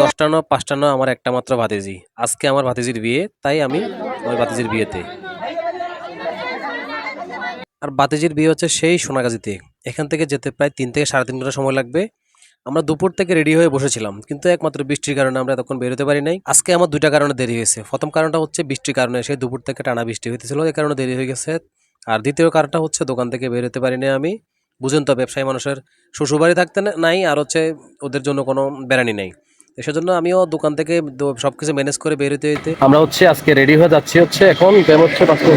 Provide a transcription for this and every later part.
দশটা না পাঁচটা না আমার একটা মাত্র ভাতিজি। আজকে আমার ভাতিজির বিয়ে, তাই আমি আমার ভাতিজির বিয়েতে। আর ভাতিজির বিয়ে হচ্ছে সেই সোনাগাজিতে। এখান থেকে যেতে প্রায় তিন থেকে সাড়ে তিন ঘণ্টা সময় লাগবে। আমরা দুপুর থেকে রেডি হয়ে বসেছিলাম, কিন্তু একমাত্র বৃষ্টির কারণে আমরা তখন বেরোতে পারি নাই। আজকে আমার দুইটা কারণে দেরি হয়েছে। প্রথম কারণটা হচ্ছে বৃষ্টির কারণে, সেই দুপুর থেকে টানা বৃষ্টি হইতেছিল এই কারণে দেরি হয়ে গেছে। আর দ্বিতীয় কারণটা হচ্ছে দোকান থেকে বেরোতে পারি নাই আমি। বুঝেন তো ব্যবসায়ী মানুষের শ্বশুরবাড়ি থাকতে নাই আর হচ্ছে ওদের জন্য কোনো বেড়ানি নেই। সেজন্য আমিও দোকান থেকে সব কিছু ম্যানেজ করে বেরোতে হইতে আমরা হচ্ছে আজকে রেডি হয়ে যাচ্ছি হচ্ছে এখন টাইম হচ্ছে পাঁচটা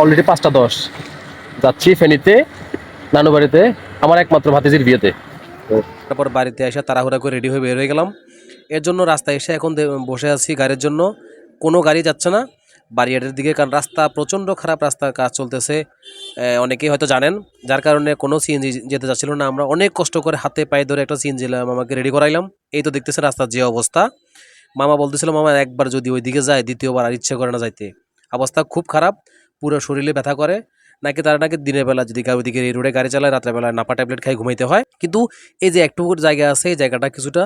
অলরেডি পাঁচটা দশ। যাচ্ছি ফেনীতে নানু বাড়িতে আমার একমাত্র ভাতিজির বিয়েতে। তারপর বাড়িতে এসে তাড়াহুড়া করে রেডি হয়ে বের হয়ে গেলাম। এর জন্য রাস্তায় এসে এখন বসে আছি গাড়ির জন্য। কোনো গাড়ি যাচ্ছে না। বাড়িয়াটের দিকে, কারণ রাস্তা, প্রচণ্ড খারাপ রাস্তার কাজ চলতেছে। অনেকেই হয়তো জানেন, যার কারণে কোনো সিএনজি যেতে যাচ্ছিল না। আমরা অনেক কষ্ট করে হাতে পায়ে ধরে একটা সিএনজি মামাকে রেডি করাইলাম। এই তো দেখতেছে রাস্তার যে অবস্থা। মামা বলতেছিল, মামা, একবার যদি ওই দিকে যায়, দ্বিতীয়বার আর ইচ্ছে করে না যাইতে। অবস্থা খুব খারাপ, পুরো শরীরে ব্যথা করে। নাকি তারা নাকি দিনের বেলা যদি ওইদিকে এই রোডে গাড়ি চালায় রাত্রেবেলা নাপা ট্যাবলেট খাই ঘুমাইতে হয়। কিন্তু এই যে একটু জায়গা আছে, এই জায়গাটা কিছুটা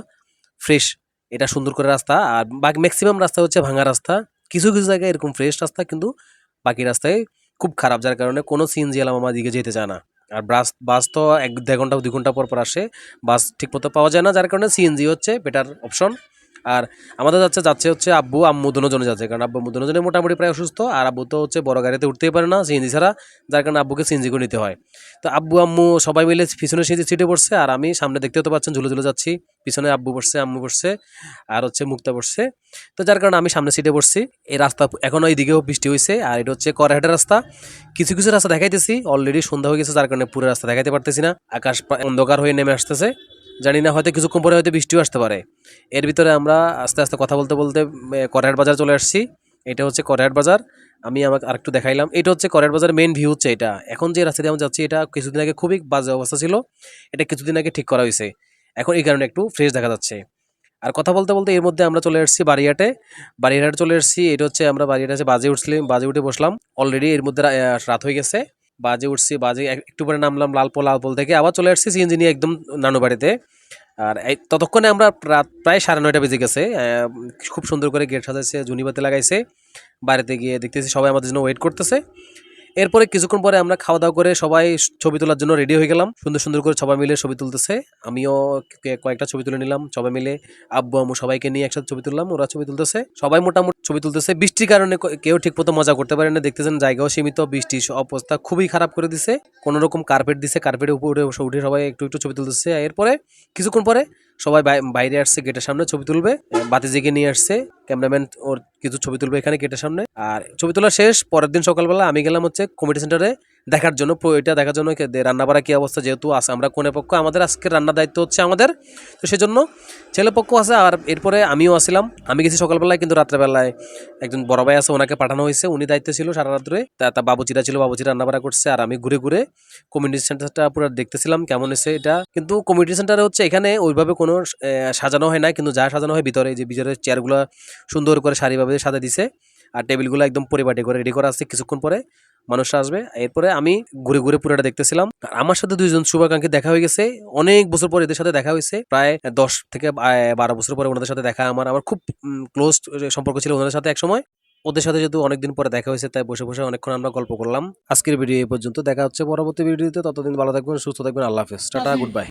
ফ্রেশ এটা সুন্দর করে রাস্তা, আর বাকি ম্যাক্সিমাম রাস্তা হচ্ছে ভাঙা রাস্তা। কিছু কিছু জায়গায় এরকম ফ্রেশ রাস্তা কিন্তু বাকি রাস্তায় খুব খারাপ। যার কারণে কোনো সিএনজি এলাম আমার দিকে যেতে চায় না। আর বাস বাস তো এক দেড় ঘণ্টা দু ঘণ্টা পর পর আসে। বাস ঠিক মতো পাওয়া যায় না। যার কারণে সিএনজি হচ্ছে বেটার অপশন আর আমাদের যাচ্ছে যাচ্ছে হচ্ছে আব্বু, আম্মু দুজনে যাচ্ছে। কারণ আব্বু, আম্মু দুজনে মোটামুটি প্রায় অসুস্থ, আর আব্বু তো হচ্ছে বড় গাড়িতে উঠতেই পারে না, সিএনজি ছাড়া, যার কারণে আব্বুকে সিএনজি করে নিতে হয়। তো আব্বু, আম্মু সবাই মিলে পিছনে সিটে সিটে বসছে, আর আমি সামনে দেখতে তো পাচ্ছেন, ঝুলে ঝুলে যাচ্ছি। পিছনে আব্বু বসছে, আম্মু বসছে, আর হচ্ছে মুক্তা বসছে। তো যার কারণে আমি সামনে সিটে বসছি। এই রাস্তা এখনও এইদিকেও বৃষ্টি হয়েছে আর এটা হচ্ছে করাহাটের রাস্তা। কিছু কিছু রাস্তা দেখাইতেছি অলরেডি সন্ধ্যা হয়ে গেছে, যার কারণে পুরো রাস্তা দেখাইতে পারতেছি না। আকাশ অন্ধকার হয়ে নেমে আসতেছে। জানি না, হয়তো কিছুক্ষণ পরে হয়তো বৃষ্টিও আসতে পারে। এর ভিতরে আমরা আস্তে আস্তে কথা বলতে বলতে করাহাট বাজার চলে আসছি। এটা হচ্ছে করাহাট বাজার। আমি আমাকে আরেকটু দেখাইলাম। এটা হচ্ছে করাহাট বাজারের মেন ভিউ হচ্ছে এটা। এখন যে রাস্তা দিয়ে আমরা যাচ্ছি, এটা কিছুদিন আগে খুবই বাজে অবস্থা ছিল। এটা কিছুদিন আগে ঠিক করা হয়েছে। এখন এই কারণে একটু ফ্রেশ দেখা যাচ্ছে। আর কথা বলতে বলতে এর মধ্যে আমরা চলে এসেছি বাড়িয়াটে বাড়িয়াটে চলে এসেছি এটা হচ্ছে আমরা বাড়িয়াটে বাজে উঠছিলাম, বাজে উঠে বসলাম। অলরেডি এর মধ্যে রাত হয়ে গেছে। বাজে উঠছি, বাজে একটু পরে নামলাম লালপোল লালপোল থেকে। আবার চলে আসছি সিএনজি নিয়ে একদম নানু বাড়িতে। আর এই ততক্ষণে আমরা প্রায় সাড়ে নয়টা বেজে গেছে। খুব সুন্দর করে গেট সাজাইছে জুনিবাতে লাগাইছে। বাড়িতে গিয়ে দেখতেছি সবাই আমাদের জন্য ওয়েট করতেছে। এরপরে কিছুক্ষণ পরে আমরা খাওয়া দাওয়া করে সবাই ছবি তোলার জন্য রেডি হয়ে গেলাম। সুন্দর সুন্দর করে সবাই মিলে ছবি তুলতেছে। আমিও কয়েকটা ছবি তুলে নিলাম। সবাই মিলে আব্বু, আম্মু সবাইকে নিয়ে একসাথে ছবি তুললাম। ওরা ছবি তুলতেছে। সবাই মোটামুটি ছবি তুলতেছে। বৃষ্টির কারণে কেউ ঠিক মতো মজা করতে পারে না। দেখতেছেন জায়গাও সীমিত। বৃষ্টি অবস্থা খুবই খারাপ করে দিছে। কোনো রকম কার্পেট দিছে কার্পেটের উপরে উঠে উঠে সবাই একটু একটু ছবি তুলতেছে। এরপরে কিছুক্ষণ পরে সবাই বাই- বাইরে আসছে গেটের সামনে, ছবি তুলবে। বাতি বাতিজিকে নিয়ে আসছে। ক্যামেরাম্যান ওর কিছু ছবি তুলবে এখানে গেটের সামনে। আর ছবি তোলা শেষ, পরের দিন সকালবেলা আমি গেলাম হচ্ছে কমিটি সেন্টারে। দেখার জন্য এটা দেখার জন্য কে- দে- রান্না বাড়া কি অবস্থা যেহেতু আছে, আমরা কোনে পক্ষ, আমাদের আজকের রান্নার দায়িত্ব হচ্ছে আমাদের। তো সেজন্য ছেলে পক্ষ আছে, আর এরপরে আমিও আসছিলাম আমি গেছি সকালবেলায়, কিন্তু রাত্রেবেলায় একজন বড় ভাই আছে, ওনাকে পাঠানো হয়েছে। উনি দায়িত্ব ছিল সারা রাত্রে। তা বাবুচিরা ছিল বাবুচি রান্না বাড়া করছে, আর আমি ঘুরে ঘুরে কমিউনিটি সেন্টারটা পুরো দেখতেছিলাম, কেমন এসে এটা। কিন্তু কমিউনিটি সেন্টারে হচ্ছে এখানে ওইভাবে কোনো সাজানো হয় না কিন্তু যা সাজানো হয় ভিতরে যে ভিতরে চেয়ারগুলো সুন্দর করে সারিভাবে সাজা দিছে, আর টেবিলগুলো একদম পরিপাটি করে রেডি করা আছে কিছুক্ষণ পরে। মানুষ আসবে। এরপরে আমি ঘুরে ঘুরে পুরোটা দেখতেছিলাম। আর আমার সাথে দুইজন শুভাকাঙ্ক্ষী দেখা হয়ে গেছে। অনেক বছর পর এদের সাথে দেখা হয়েছে। প্রায় দশ থেকে বারো বছর পরে ওনাদের সাথে দেখা আমার। আমার খুব ক্লোজ সম্পর্ক ছিল ওনাদের সাথে এক সময় ওদের সাথে যেহেতু অনেকদিন পরে দেখা হয়েছে তাই বসে বসে অনেকক্ষণ আমরা গল্প করলাম। আজকের ভিডিও এই পর্যন্ত। দেখা হচ্ছে পরবর্তী ভিডিওতে ততদিন ভালো থাকবেন সুস্থ থাকবেন। আল্লাহ হাফেজ। Tata good bye